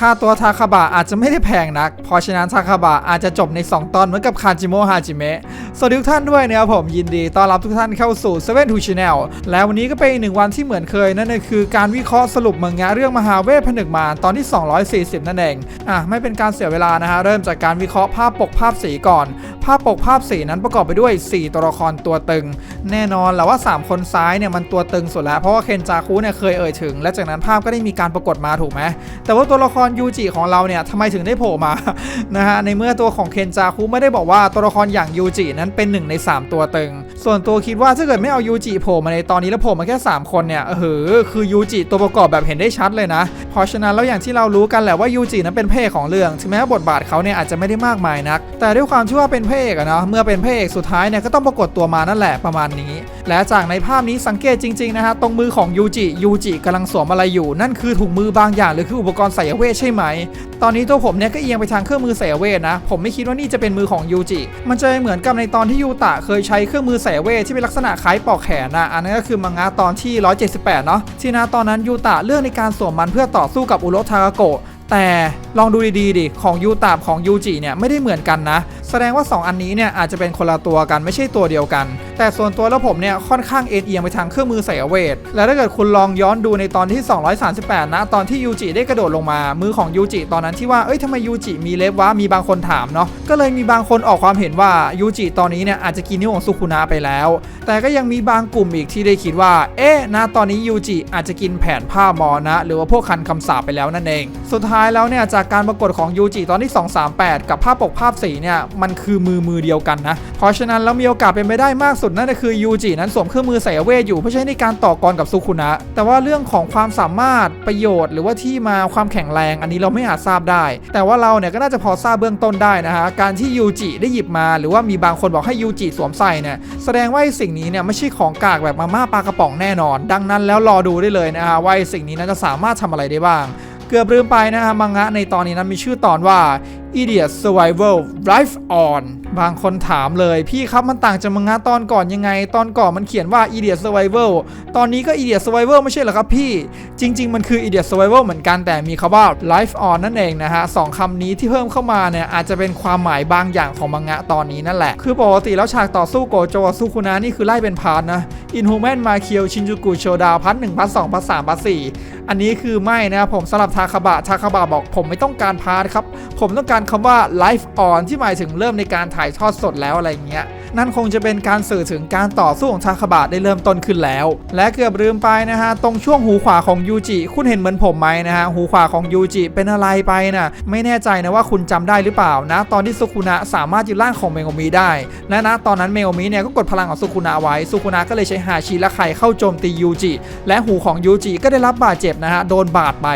ค่าตัวทาคาบะอาจจะไม่ได้แพงนัก เพราะฉะนั้นทาคาบะอาจจะจบใน 2 ตอนเหมือนกับคาจิโมฮาจิเมะ สวัสดีทุกท่านด้วยนะครับผมยินดีต้อนรับทุกท่านเข้าสู่7 2 Channel แล้ววันนี้ก็เป็นอีกหนึ่งวันที่เหมือนเคย นั่นก็คือการวิเคราะห์สรุปมังงะเรื่องมหาเวทผนึกมารตอนที่ 240 นั่นเอง อะไม่เป็นการเสียเวลานะฮะเริ่มจากการวิเคราะห์ภาพปกภาพสีก่อน ภาพปกภาพสีนั้นประกอบไปด้วย 4 ตัวละครตัวตึง แน่นอนแหละว่า 3 คนซ้ายเนี่ยมันตัวตึงสุดแล้วเพราะว่าเคนจาคุเนี่ยเคยเอ่ยถึง และจากนั้นภาพก็ได้มีการปรากฏมาถูกไหมแต่ว่าตัวละครยูจิของเราเนี่ยทำไมถึงได้โผล่มานะฮะในเมื่อตัวของเคนจาคุไม่ได้บอกว่าตัวละครอย่างยูจินั้นเป็นหนึ่งใน 3 ตัวตึง ส่วนตัวคิดว่าถ้าเกิดไม่เอายูจิโผล่มาในตอนนี้แล้วโผล่มาแค่ 3 คนเนี่ยเออคือยูจิตัวประกอบแบบเห็นได้ชัดเลยนะ เพราะฉะนั้นแล้วอย่างที่เรารู้กันแหละว่ายูจินั้นเป็นพระเอกของเรื่องถึงแม้บทบาทเขาเนี่ยอาจจะไม่ได้มากมายนัก แต่ด้วยความที่ว่าเป็นพระเอกอะเนาะเมื่อเป็นพระเอกสุดท้ายเนี่ยก็ต้องปรากฏตัวมานั่นแหละประมาณนี้ และจากในภาพนี้สังเกตจริงๆนะฮะตรงมือของยูจิยูจิกำลังสวมอะไรอยู่นั่นคือถุงมือบางอย่างหรือคืออุปกรณ์สายเวทใช่ไหม ตอนนี้ตัวผมเนี่ยก็เอียงไปทางเครื่องมือสเวทนะ ผมไม่คิดว่านี่จะเป็นมือของยูจิ มันจะเหมือนกับในตอนที่ยูตะเคยใช้เครื่องมือสเวทที่เป็นลักษณะคล้ายปอกแขนนะอันนั้นก็คือมังงะตอนที่ 178 เนาะที่นะตอนนั้นยูตะเลือกในการสวมมันเพื่อต่อสู้กับอุโรทากาโกะแต่ลองดูดีๆดิของยูตะของยูจิเนี่ยไม่ได้เหมือนกันนะแสดงว่า 2 อันนี้เนี่ยอาจจะเป็นคนละตัวกันไม่ใช่ตัวเดียวกัน แต่ส่วนตัวแล้วผมเนี่ยค่อนข้างเอ็นเอียงไปทางเครื่องมือใส่เวท แล้วถ้าเกิดคุณลองย้อนดูในตอนที่ 238 นะ ตอนที่ยูจิได้กระโดดลงมา มือของยูจิตอนนั้นที่ว่า เอ้ยทำไมยูจิมีเล็บวะ มีบางคนถามเนาะ ก็เลยมีบางคนออกความเห็นว่ายูจิตอนนี้เนี่ยอาจจะกินนิ้วของสุคุนะไปแล้ว แต่ก็ยังมีบางกลุ่มอีกที่ได้คิดว่า เอ๊ะนะตอนนี้ยูจิอาจจะกินแผนผ้ามอนะ หรือว่าพวกคันคำสาปไปแล้วนั่นเอง สุดท้ายแล้วเนี่ยจากการปรากฏของยูจิตอนที่ 238 กับภาพปกภาพสีเนี่ยมันคือมือมือเดียวกันนะ เพราะฉะนั้นแล้วมีโอกาสเป็นไปได้มากสุดนั่นก็คือยูจินั้นสวมเครื่องมือใส่เวทอยู่ เพื่อใช้ในการต่อกรกับสุคุนะ แต่ว่าเรื่องของความสามารถประโยชน์ หรือว่าที่มาความแข็งแรง อันนี้เราไม่อาจทราบได้ แต่ว่าเราเนี่ยก็น่าจะพอทราบเบื้องต้นได้นะฮะการที่ยูจิได้หยิบมา หรือว่ามีบางคนบอกให้ยูจิสวมใส่เนี่ยแสดงว่าไอ้สิ่งนี้เนี่ยไม่ใช่ของกากแบบมาม่าปลากระป๋องแน่นอน ดังนั้นแล้วรอดูได้เลยนะฮะว่าสิ่งนี้นั้นจะสามารถทำอะไรได้บ้าง เกือบลืมไปนะฮะมังงะในตอนนี้นั้นมีชื่อตอนว่า Idiot Survival Life On บางคนถามเลย พี่ครับมันต่างจากมังงะตอนก่อนยังไง ตอนก่อนมันเขียนว่า Idiot Survival ตอนนี้ก็ Idiot Survival ไม่ใช่เหรอครับพี่ จริง ๆ มันคือ Idiot Survival เหมือนกันแต่มีคำว่า Life On นั่นเองนะฮะสองคำนี้ที่เพิ่มเข้ามาเนี่ยอาจจะเป็นความหมายบางอย่างของมังงะตอนนี้นั่นแหละ คือปกติแล้วฉากต่อสู้โกโจซูคุนะนี่คือไล่เป็นพาร์ทนะ Inhuman มาเคียวชินจูกุโชดาวพัทหนึ่งพัทสองพัทสามพัทสี่อันนี้คือไม่นะครับผมสำหรับทาคาบะทาคาบะบอกผมไม่ต้องการพาร์ทครับผมต้องการคำว่า live on ที่หมายถึงเริ่มในการถ่ายทอดสดแล้วอะไรเงี้ยนั่นคงจะเป็นการสื่อถึงการต่อสู้ของทาคาบะได้เริ่มต้นขึ้นแล้ว และเกือบลืมไปนะฮะตรงช่วงหูขวาของยูจิคุณเห็นเหมือนผมไหมนะฮะหูขวาของยูจิเป็นอะไรไปนะ่ะไม่แน่ใจนะว่าคุณจำได้หรือเปล่านะ ตอนที่สุคุนะสามารถยึดร่างของเมโงมิได้ และนะตอนนั้นเมโงมิเนี่ยก็กดพลังของสุคุนะไว้สุคุนะก็เลยใช้ฮาชิและไข่เข้าโจมตียูจิและหูของยูจิก็ได้รับบาดเจ็บนะฮะโดนบาดไป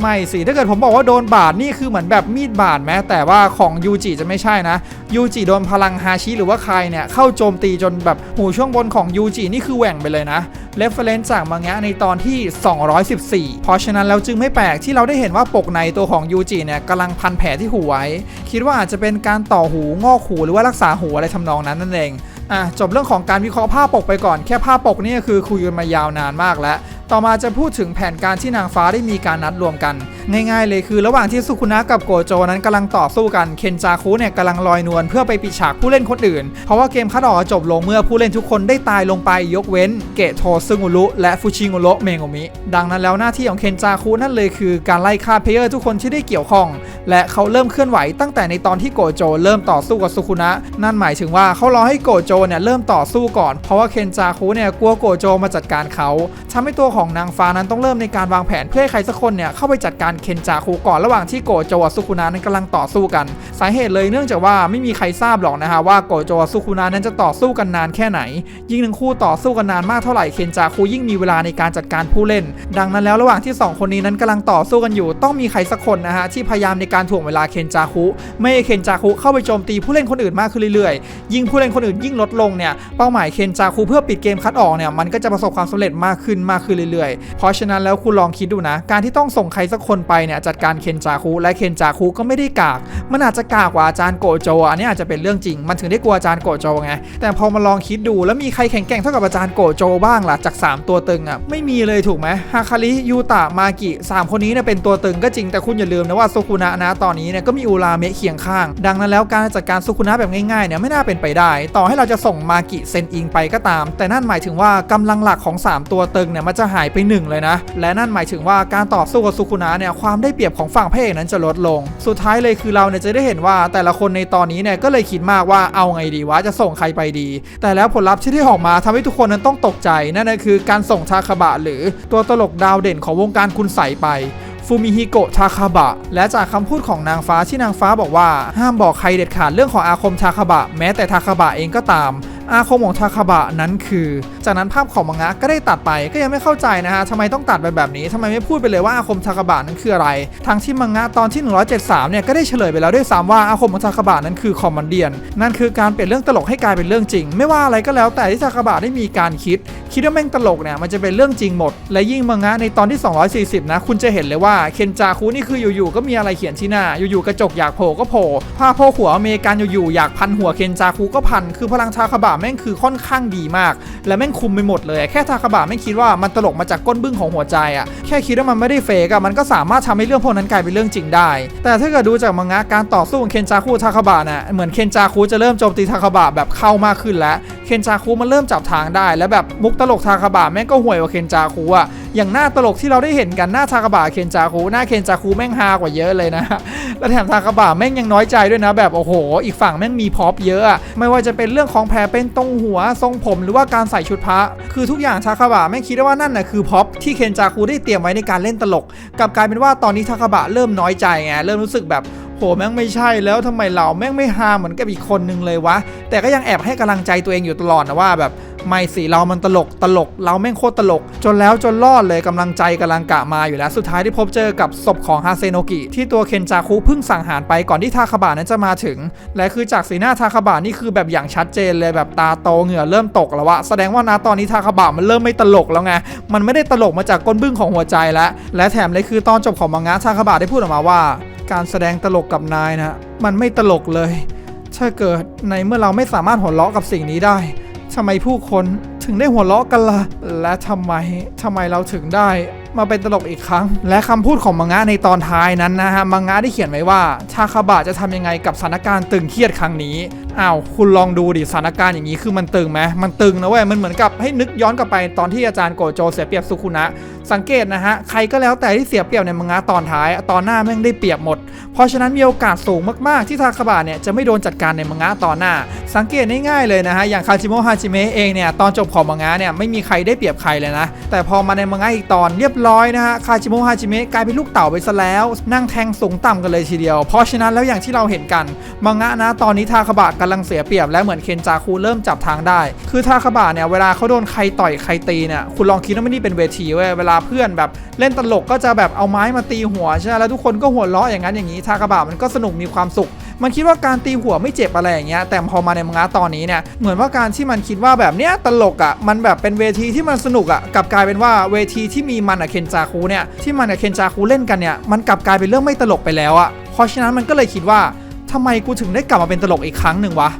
ไม่สิถ้าเกิดผมบอกว่าโดนบาดนี่คือเหมือนแบบมีดบาดแม้แต่ว่าของยูจิจะไม่ใช่นะยูจิโดนพลังฮาชิหรือว่าใครเนี่ยเข้าโจมตีจนแบบหูช่วงบนของยูจินี่คือแหว่งไปเลยนะเรฟเฟรนซ์จากมังงะในตอนที่ 214 เพราะฉะนั้นแล้วจึงไม่แปลกที่เราได้เห็นว่าปกในตัวของยูจิเนี่ยกำลังพันแผลที่หูไว้ คิดว่าอาจจะเป็นการต่อหูงอกหูหรือว่ารักษาหูอะไรทำนองนั้นนั่นเองอะจบเรื่องของการวิเคราะห์ภาพปกไปก่อนแค่ภาพปกนี่คือคุยกันมายาวนานมากแล้ว ต่อมาจะพูดถึงแผนการที่นางฟ้าได้มีการนัดรวมกัน ง่ายๆเลยคือระหว่างที่สุคุนะกับโกโจนั้นกำลังต่อสู้กันเคนจาคุเนี่ยกำลังลอยนวลเพื่อไปปิดฉากผู้เล่นคนอื่น เพราะว่าเกมคัดออกจบลงเมื่อผู้เล่นทุกคนได้ตายลงไปยกเว้น เกะโทซึงุรุและฟูชิงุโรเมโงมิดังนั้นแล้วหน้าที่ของเคนจาคุนั่นเลยคือการไล่ฆ่าเพลเยอร์ทุกคนที่ได้เกี่ยวข้อง และเขาเริ่มเคลื่อนไหวตั้งแต่ในตอนที่โกโจเริ่มต่อสู้กับสุคุนะนั่นหมายถึงว่าเขารอให้โกโจเนี่ยเริ่มต่อสู้ก่อน เพราะว่าเคนจาคุเนี่ยกลัวโกโจมาจัดการเขาทำให้ตัวของของนางฟ้านั้นต้องเริ่มในการวางแผนเพื่อให้ใครสักคนเนี่ยเข้าไปจัดการเคนจาคุก่อนระหว่างที่โกโจกับสุคุนะนั้นกำลังต่อสู้กัน สาเหตุเลยเนื่องจากว่าไม่มีใครทราบหรอกนะฮะว่าโกโจกับสุคุนะนั้นจะต่อสู้กันนานแค่ไหน ยิ่งทั้งคู่ต่อสู้กันนานมากเท่าไหร่เคนจาคุยิ่งมีเวลาในการจัดการผู้เล่น ดังนั้นแล้วระหว่างที่สองคนนี้นั้นกำลังต่อสู้กันอยู่ ต้องมีใครสักคนนะฮะที่พยายามในการถ่วงเวลาเคนจาคุไม่ให้เคนจาคุเข้าไปโจมตีผู้เล่นคนอื่นมากขึ้นเรื่อยๆ ยิ่งผู้เล่นคนอื่นยิ่งลดลงเนี่ยเป้าหมายเคนจาคุเพื่อปิดเกมคัดออกเนี่ยมันก็จะประสบความสำเร็จมากขึ้นมากขึ้นเรื่อยๆ เพราะฉะนั้นแล้วคุณลองคิดดูนะ การที่ต้องส่งใครสักคนไปเนี่ยจัดการเคนจาคุและเคนจาคุก็ไม่ได้กาก มันอาจจะกากกว่าอาจารย์โกโจอันนี้อาจจะเป็นเรื่องจริง มันถึงได้กลัวอาจารย์โกโจไง แต่พอมาลองคิดดูแล้วมีใครแข็งแกร่งเท่ากับอาจารย์โกโจบ้างล่ะจาก 3 ตัวตึงอะไม่มีเลยถูกไหมฮาคาริยูตะมากิสามคนนี้เนี่ยเป็นตัวตึงก็จริงแต่คุณอย่าลืมนะว่าโซคุนะนะตอนนี้เนี่ยก็มีอุราเมะเคียงข้าง ดังนั้นแล้วการจัดการโซคุนะแบบง่ายๆเนี่ยไม่น่าเป็นไปได้ ต่อให้เราจะส่งมากิเซนอิงไปก็ตาม แต่นั่นหมายถึงว่ากำลังหลักของ 3 ตัวตึงเนี่ยมันจะหายไปหนึ่งเลยนะ และนั่นหมายถึงว่าการต่อสู้กับโซคุนะเนี่ยความได้เปรียบของฝั่งพระเอกนั้นจะลดลง สุดท้ายเลยคือเราเนี่ยจะได้เห็นว่าแต่ละคนในตอนนี้เนี่ยก็เลยคิดมากว่าเอาไงดีวะจะส่งใครไปดี แต่แล้วผลลัพธ์ที่ได้ออกมาทำให้ทุกคนนั้นต้องตกใจนั่นก็คือการส่งทาคาบะหรือตัวตลกดาวเด่นของวงการคุณใสไปฟูมิฮิโกะทาคาบะ และจากคำพูดของนางฟ้าที่นางฟ้าบอกว่า ห้ามบอกใครเด็ดขาดเรื่องของอาคมทาคาบะ แม้แต่ทาคาบะเองก็ตาม อาคมของทาคาบะนั้นคือ จากนั้นภาพของมังงะก็ได้ตัดไปก็ยังไม่เข้าใจนะฮะทำไมต้องตัดไปแบบนี้ทำไมไม่พูดไปเลยว่าอาคมทาคาบะนั้นคืออะไรทั้งที่มังงะตอนที่ 173 เนี่ยก็ได้เฉลยไปแล้วด้วยซ้ำว่าอาคมของทาคาบะนั้นคือคอมมานเดียน นั่นคือการเปลี่ยนเรื่องตลกให้กลายเป็นเรื่องจริง ไม่ว่าอะไรก็แล้วแต่ที่ทาคาบะได้มีการคิด คิดว่าแม่งตลกเนี่ยมันจะเป็นเรื่องจริงหมด และยิ่งมังงะในตอนที่ 240 นะคุณจะเห็นเลยว่าเคนจาคุนี่คืออยู่ๆก็มีอะไรเขียนที่หน้า อยู่ๆกระจกอยากโผล่ก็โผล่ผ้าโพกหัวอเมริกันอยู่ๆอยากพันหัวเคนจาคุก็พันคือพลังทาคาบะแม่งคือค่อนข้างดีมาก และแม่งคุมไปหมดเลยแค่ทาคาบะไม่คิดว่ามันตลกมาจากก้นบึ้งของหัวใจอะแค่คิดว่ามันไม่ได้เฟกอะมันก็สามารถทำให้เรื่องพวกนั้นกลายเป็นเรื่องจริงได้ แต่ถ้าเกิดดูจากมังงะการต่อสู้ของเคนจาคุทาคาบะน่ะเหมือนเคนจาคุจะเริ่มโจมตีทาคาบะแบบเข้ามากขึ้นแล้วเคนจาคุมันเริ่มจับทางได้ แล้วแบบมุกตลกทาคาบะแม่งก็ห่วยกว่าเคนจาคุอะ อย่างหน้าตลกที่เราได้เห็นกันหน้าทาคาบะเคนจาคุหน้าเคนจาคุแม่งฮากว่าเยอะเลยนะแล้วแถมทาคาบะแม่งยังน้อยใจด้วยนะ แบบโอ้โห อีกฝั่งแม่งมีพร็อพเยอะ ไม่ว่าจะเป็นเรื่องของแผลเป็นตรงหัวทรงผมหรือว่าการใส่ชุดพระคือทุกอย่างทาคาบะแม่งคิดว่านั่นน่ะคือพร็อพที่เคนจาคุได้เตรียมไว้ในการเล่นตลกกลับกลายเป็นว่าตอนนี้ทาคาบะเริ่มน้อยใจไงเริ่มรู้สึกแบบโหแม่งไม่ใช่แล้วทำไมเราแม่งไม่ฮาเหมือนกับอีกคนนึงเลยวะ แต่ก็ยังแอบให้กำลังใจตัวเองอยู่ตลอดนะว่าแบบ ไม่สิเรามันตลกตลก เราแม่งโคตรตลก จนแล้วจนรอดเลยกำลังใจกำลังกะมาอยู่แล้วสุดท้ายที่พบเจอกับศพของฮาเซโนกิที่ตัวเคนจาคุเพิ่งสังหารไปก่อนที่ทาคาบะนั้นจะมาถึง และคือจากสีหน้าทาคาบะนี่คือแบบอย่างชัดเจนเลยแบบตาโตเหงื่อเริ่มตกแล้ววะแสดงว่านะตอนนี้ทาคาบะมันเริ่มไม่ตลกแล้วไงมันไม่ได้ตลกมาจากก้นบึ้งของหัวใจแล้วและแถมเลยคือตอนจบของมังงะทาคาบะได้พูดออกมาว่า การแสดงตลกกับนายนะมันไม่ตลกเลย ถ้าเกิดในเมื่อเราไม่สามารถหัวเราะกับสิ่งนี้ได้ ทำไมผู้คนถึงได้หัวเราะกันละ่ะ และทำไมทำไมเราถึงได้มาเป็นตลกอีกครั้ง และคำพูดของมังงะในตอนท้ายนั้นนะฮะมังงะได้เขียนไว้ว่าชาคาบะจะทำยังไงกับสถานการณ์ตึงเครียดครั้งนี้อ้าวคุณลองดูดิสถานการณ์อย่างนี้คือมันตึงไหมมันตึงนะเว้ยมันเหมือนกับให้นึกย้อนกลับไปตอนที่อาจารย์โกโจเสียเปรียบสุคุนะ สังเกตนะฮะใครก็แล้วแต่ที่เสียเปรียบในมังงะตอนท้ายตอนหน้าแม่งได้เปรียบหมด เพราะฉะนั้นมีโอกาสสูงมากๆ ที่ทาคาบะเนี่ยจะไม่โดนจัดการในมังงะตอนหน้า สังเกตง่ายๆเลยนะฮะอย่างคาจิโมะฮาจิเมะเองเนี่ยตอนจบของมังงะเนี่ยไม่มีใครได้เปรียบใครเลยนะแต่พอมาในมังงะอีกตอนเรียบร้อยนะฮะคาจิโมะฮาจิเมะกลายเป็นลูกเต่าไปซะแล้ว นั่งแทงสูงต่ำกันเลยทีเดียว เพราะฉะนั้นแล้วอย่างที่เราเห็นกันมังงะนะตอนนี้ทาคาบะกำลังเสียเปรียบและเหมือนเคนจาคุเริ่มจับทางได้ คือทาคาบะเนี่ยเวลาเขาโดนใครต่อยใครตีเนี่ยคุณลองคิดว่าไม่นี่เป็นเวทีเว้ยเวลาเพื่อนแบบเล่นตลกก็จะแบบเอาไม้มาตีหัวใช่ไหมแล้วทุกคนก็หัวเราะอย่างนั้นอย่างนี้ทาคาบะมันก็สนุกมีความสุข มันคิดว่าการตีหัวไม่เจ็บอะไรอย่างเงี้ย แต่พอมาในมังงะตอนนี้เนี่ย เหมือนว่าการที่มันคิดว่าแบบเนี้ยตลกอะ่ะ มันแบบเป็นเวทีที่มันสนุกอะ่ะ กลับกลายเป็นว่าเวทีที่มีมันอะเคนจาคุเนี่ย ที่มันอะเคนจาคุเล่นกันเนี่ย มันกลับกลายเป็นเรื่องไม่ตลกไปแล้วอะ่ะ เพราะฉะนั้นมันก็เลยคิดว่าทำไมกูถึงได้กลับมาเป็นตลกอีกครั้งหนึ่งวะ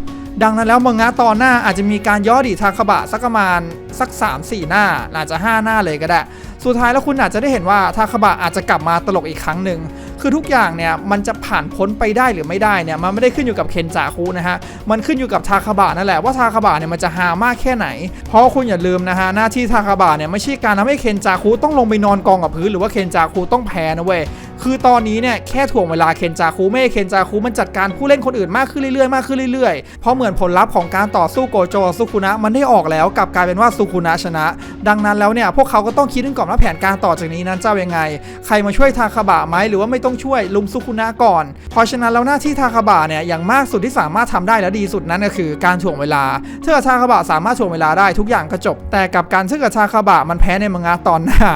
ดังนั้นแล้วมังงะตอนหน้าอาจจะมีการย่อดีทาคาบะสักประมาณสัก 3-4 หน้าอาจจะ 5 หน้าเลยก็ได้ สุดท้ายแล้วคุณอาจจะได้เห็นว่าทาคาบะอาจจะกลับมาตลกอีกครั้งหนึ่งคือทุกอย่างเนี่ยมันจะผ่านพ้นไปได้หรือไม่ได้เนี่ยมันไม่ได้ขึ้นอยู่กับเคนจาคุนะฮะมันขึ้นอยู่กับทาคาบะนั่นแหละว่าทาคาบะเนี่ยมันจะหามากแค่ไหน เพราะคุณอย่าลืมนะฮะหน้าที่ทาคาบะเนี่ยไม่ใช่การทำให้เคนจาคุต้องลงไปนอนกองกับพื้นหรือว่าเคนจาคุต้องแพ้นะเว้ยคือตอนนี้เนี่ยแค่ถ่วงเวลาเคนจาคุไม่เคนจาคุมันจัดการผู้เล่นคนอื่นมากขึ้นเรื่อยๆมากขึ้นเรื่อยๆ เพราะเหมือนผลลัพธ์ของการต่อสู้โกโจสุคุนะมันได้ออกแล้วกลับกลายเป็นว่าสุคุนะชนะ ดังนั้นแล้วเนี่ยพวกเขาก็ต้องคิดกันก่อนว่าแผนการต่อจากนี้นั้นจะยังไง ใครมาช่วยทาคาบะไหมหรือว่าไม่ต้องช่วยลุมสุคุนะก่อน เพราะฉะนั้นแล้วหน้าที่ทาคาบะเนี่ยอย่างมากสุดที่สามารถทำได้และดีสุดนั้นก็คือการถ่วงเวลาถ้าเกิดทาคาบะสามารถถ่วงเวลาได้ทุกอย่างก็จบ แต่กับการถ้าเกิดทาคาบะมันแพ้ในมังงะตอนหน้า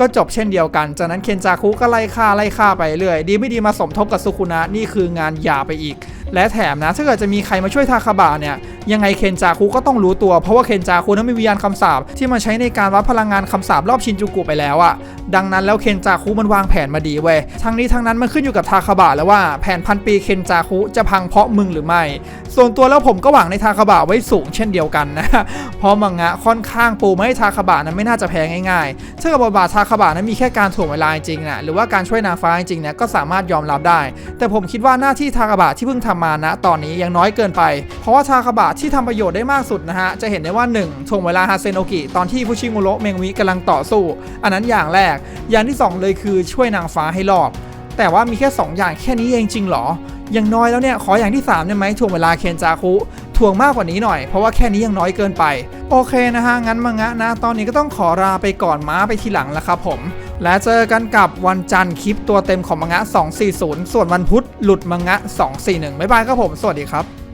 ก็จบเช่นเดียวกัน จากนั้นเคนจาคุก็ไล่ฆ่าไล่ฆ่าไปเรื่อย ดีไม่ดีมาสมทบกับสุคุนะนี่คืองานหยาไปอีก และแถมนะ ถ้าเกิดจะมีใครมาช่วยทาคาบะเนี่ยยังไงเคนจาคุก็ต้องรู้ตัว เพราะว่าเคนจาคุนั้นมีวิญญาณคำสาปที่มาใช้ในการวัดพลังงานคำสาปรอบชินจูกุไปแล้วอะดังนั้นแล้วเคนจาคุมันวางแผนมาดีเว้ยทั้งนี้ทั้งนั้นมันขึ้นอยู่กับทาคาบะแล้วว่าแผนพันปีเคนจาคุจะพังเพราะมึงหรือไม่ ส่วนตัวแล้วผมก็หวังในทาคาบะไว้สูงเช่นเดียวกันนะเพราะมังงะค่อนข้างปูไมาให้ทาคาบะนั้นไม่น่าจะแพ้ง่ายๆถ้ากับบทบาททาคาบะนั้นมีแค่การถ่วงเวลาจริงๆนะหรือว่าการช่วยนางฟ้าจริงๆเนี่ยก็สามารถยอมรับได้ แต่ผมคิดว่าหน้าที่ทาคาบะที่เพิ่งทำมานะตอนนี้ยังน้อยเกินไป เพราะว่าทาคาบะที่ทำประโยชน์ได้มากสุดนะฮะ จะเห็นได้ว่า 1. ถ่วงเวลาฮาเซนโอกิตอนที่ฟุชิมุโระเมงวิกำลังต่อสู้ อันนั้นอย่างแรก อย่างที่ 2 เลยคือช่วยนางฟ้าให้รอดแต่ว่ามีแค่ 2 อย่างแค่นี้เองจริงเหรอ อย่างน้อยแล้วเนี่ยขออย่างที่3ได้ไหมถ่วงเวลาเคนจาคุถ่วงมากกว่านี้หน่อย เพราะว่าแค่นี้ยังน้อยเกินไป โอเคนะฮะ งั้นมังงะนะ ตอนนี้ก็ต้องขอลาไปก่อนม้าไปทีหลังแล้วครับผม และเจอกันกับวันจันทร์คลิปตัวเต็มของมังงะ 240 ส่วนวันพุธหลุดมังงะ 241 บ๊ายบายครับผม สวัสดีครับ